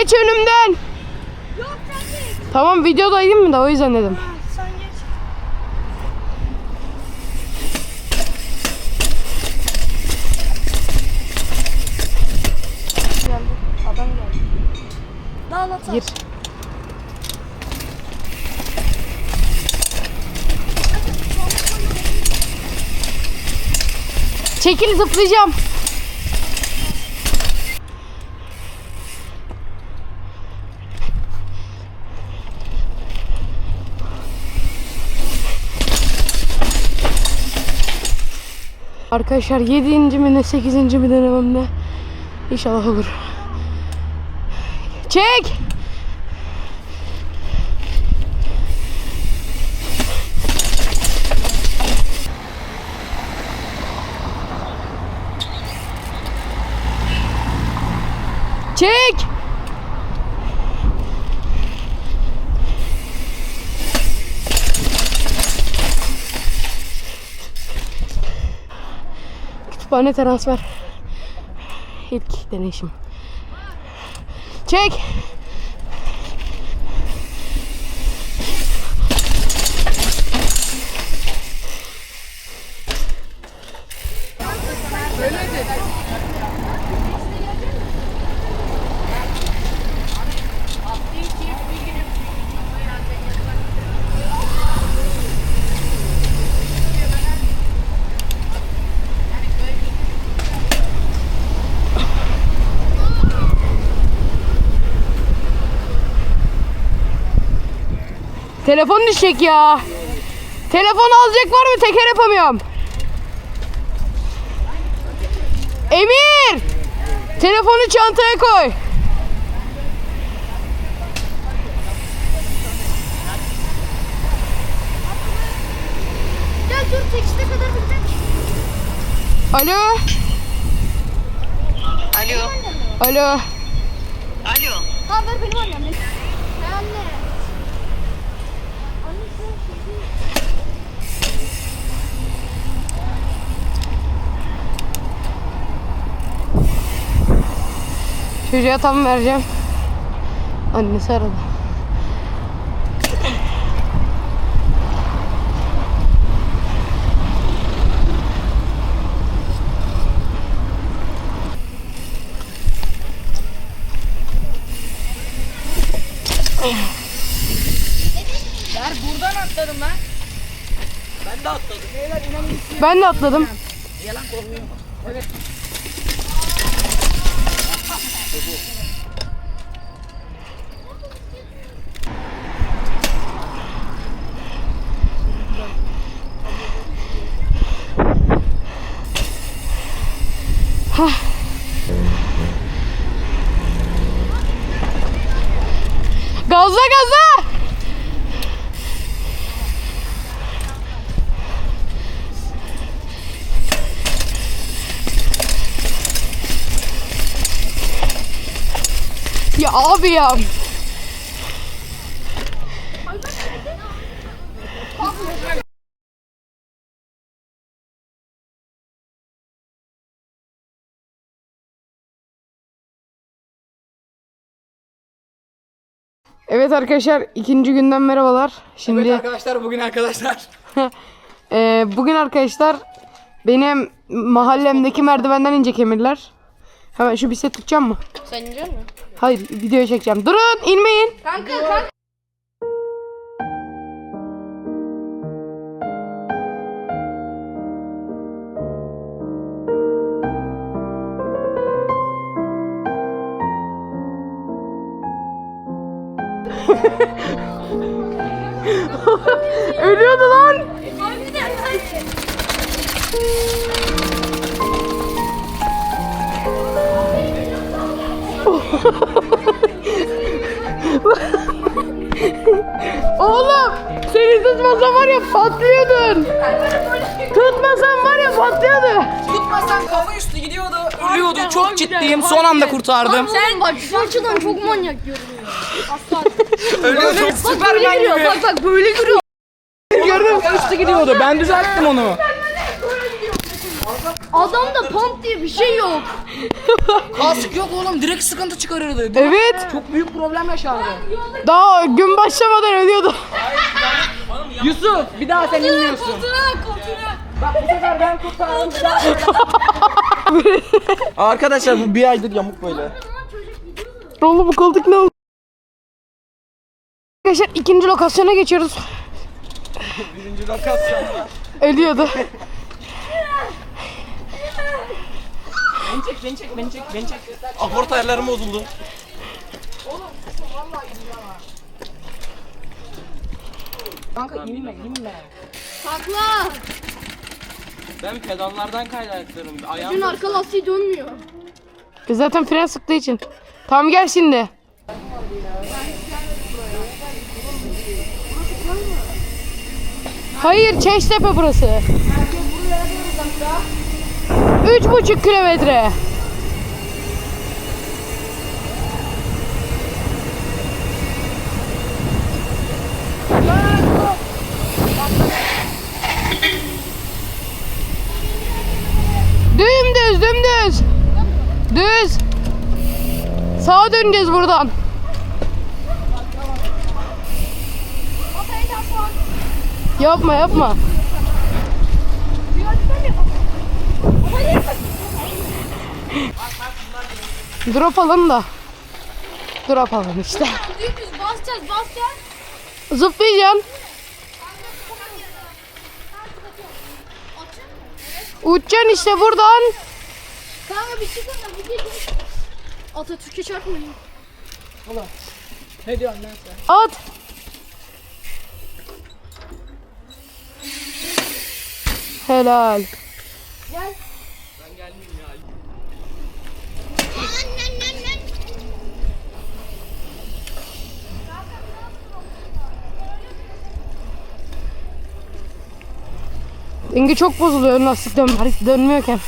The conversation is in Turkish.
Geç önümden. Yok sen geç. Tamam videodaydım mı da o yüzden dedim. Ha, sen geç. Geldi. Adam geldi. Gir. Çekil zıplayacağım. Arkadaşlar 7. mi ne 8. mi denememde İnşallah olur. Çek. Çek. Kütüphane transfer. İlk deneyişim. Çek. Telefon düşecek ya. Telefon alacak var mı? Teker yapamıyorum. Emir! Telefonu çantaya koy. Gel dur tekste kadar bitecek. Alo. Alo. Alo. Alo. Ha ver benim annem. Ne anne? Anne sen şimdi... Çocuğa tam vereceğim. Annesi aradı. Ben buradan atladım lan. Ben de atladım. Ben de atladım. yalan korkmuyor. Evet. Gazla gazla. Abi ya. Evet arkadaşlar ikinci günden merhabalar. Şimdi Evet arkadaşlar bugün arkadaşlar. Ee, bugün arkadaşlar benim mahallemdeki merdivenden inecek emirler. Hemen şu bir set tutacağım mı? Sen inecek misin? Hayır video çekeceğim. Durun inmeyin. Kanka kanka. Ölüyordu lan. Harbiden hayır. Oğlum seni tutmasam var ya patlıyordun. Tutmasam var ya patlıyordu. Tutmasam kafa üstü gidiyordu. Ölüyordu. Çok ciddiyim. Son anda kurtardım. Sen bak şu açıdan çok manyak görünüyor. Aslan. Ölüyordu. Böyle Süpermen giriyor. gibi. Bak bak böyle giriyor. Gördüm. Üstü gidiyordu. Ben düzelttim onu. Adamda pump diye bir şey yok. Kask yok oğlum direkt sıkıntı çıkarırdı. Evet. Çok büyük problem yaşardı. Daha gün başlamadan ölüyordu. Yusuf bir daha sen inmiyorsun. Bak bu sefer ben kurtardım bir daha. Arkadaşlar bu bir aydır yamuk böyle. Oğlum bu koltuk ne oldu? Arkadaşlar ikinci lokasyona geçiyoruz. Birinci lokasyonda. Ölüyordu. Beni çek, beni çek, beni çek, beni çek. Akor tayarlarım bozuldu. Kanka inme, inme. Sakla. Ben pedallardan kaynaklarım. Ayağım Dün arka lastiği dönmüyor. Biz zaten fren sıktığı için. Tamam gel şimdi. Hayır Çeştepe burası. Herkes buraya gelirse 3,5 kilometre. Dümdüz, dümdüz. Düz. Sağa döneceğiz buradan. Yapma, yapma. Drop alalım da. Drop alalım işte. Dümdüz basacağız basacağız. Zıplayacaksın. Uçacaksın işte buradan. Kanka bir çıkın da bir geçin. Atatürk'e çarpmayın. Ne diyorsun lan sen? At. Helal. Gel. Denge çok bozuluyor lastik dön dönmüyorken.